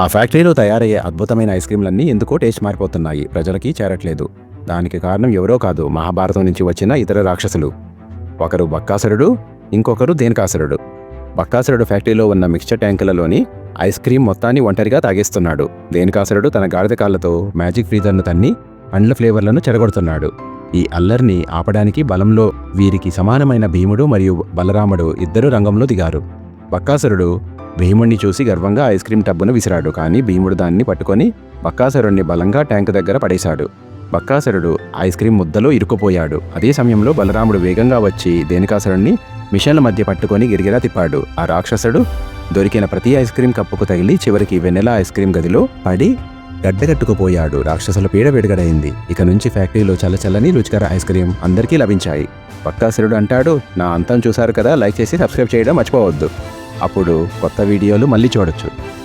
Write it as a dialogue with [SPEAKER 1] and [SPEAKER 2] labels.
[SPEAKER 1] ఆ ఫ్యాక్టరీలో తయారయ్యే అద్భుతమైన ఐస్ క్రీంలన్నీ ఎందుకో టేస్ట్ మారిపోతున్నాయి. ప్రజలకి చేరట్లేదు. దానికి కారణం ఎవరో కాదు మహాభారతం నుంచి వచ్చిన ఇతర రాక్షసులు. ఒకరు బక్కాసురుడు ఇంకొకరు దేనికాసురుడు. బక్కాసురుడు ఫ్యాక్టరీలో ఉన్న మిక్స్చర్ ట్యాంకులలోని ఐస్ క్రీం మొత్తాన్ని ఒంటరిగా తాగేస్తున్నాడు. దేనికాసురుడు తన గాడిద మ్యాజిక్ ఫ్రీజర్ను తన్ని పండ్ల ఫ్లేవర్లను చెడగొడుతున్నాడు. ఈ అల్లర్ని ఆపడానికి బలంలో వీరికి సమానమైన భీముడు మరియు బలరాముడు ఇద్దరు రంగంలో దిగారు. బక్కాసురుడు భీముణ్ణి చూసి గర్వంగా ఐస్ క్రీం టబ్బును విసిరాడు. కానీ భీముడు దాన్ని పట్టుకొని బక్కాసురుణ్ణి బలంగా ట్యాంకు దగ్గర పడేశాడు. బక్కాసురుడు ఐస్ క్రీం ముద్దలో ఇరుక్కుపోయాడు. అదే సమయంలో బలరాముడు వేగంగా వచ్చి దేనికాసురుణ్ణి మిషన్ల మధ్య పట్టుకొని గిరిగిరా తిప్పాడు. ఆ రాక్షసుడు దొరికిన ప్రతి ఐస్ క్రీం కప్పుకు తగిలి చివరికి వెన్నెల ఐస్ క్రీం గదిలో పడి గడ్డగట్టుకుపోయాడు రాక్షసుల పీడ విడగడైంది. ఇక నుంచి ఫ్యాక్టరీలో చల్లచల్లని రుచికర ఐస్ క్రీం అందరికీ లభించాయి. బక్కాసురుడు అంటాడు నా అంతం చూశారు కదా లైక్ చేసి సబ్స్క్రైబ్ చేయడం మర్చిపోవద్దు. అప్పుడు కొత్త వీడియోలు మళ్ళీ చూడొచ్చు.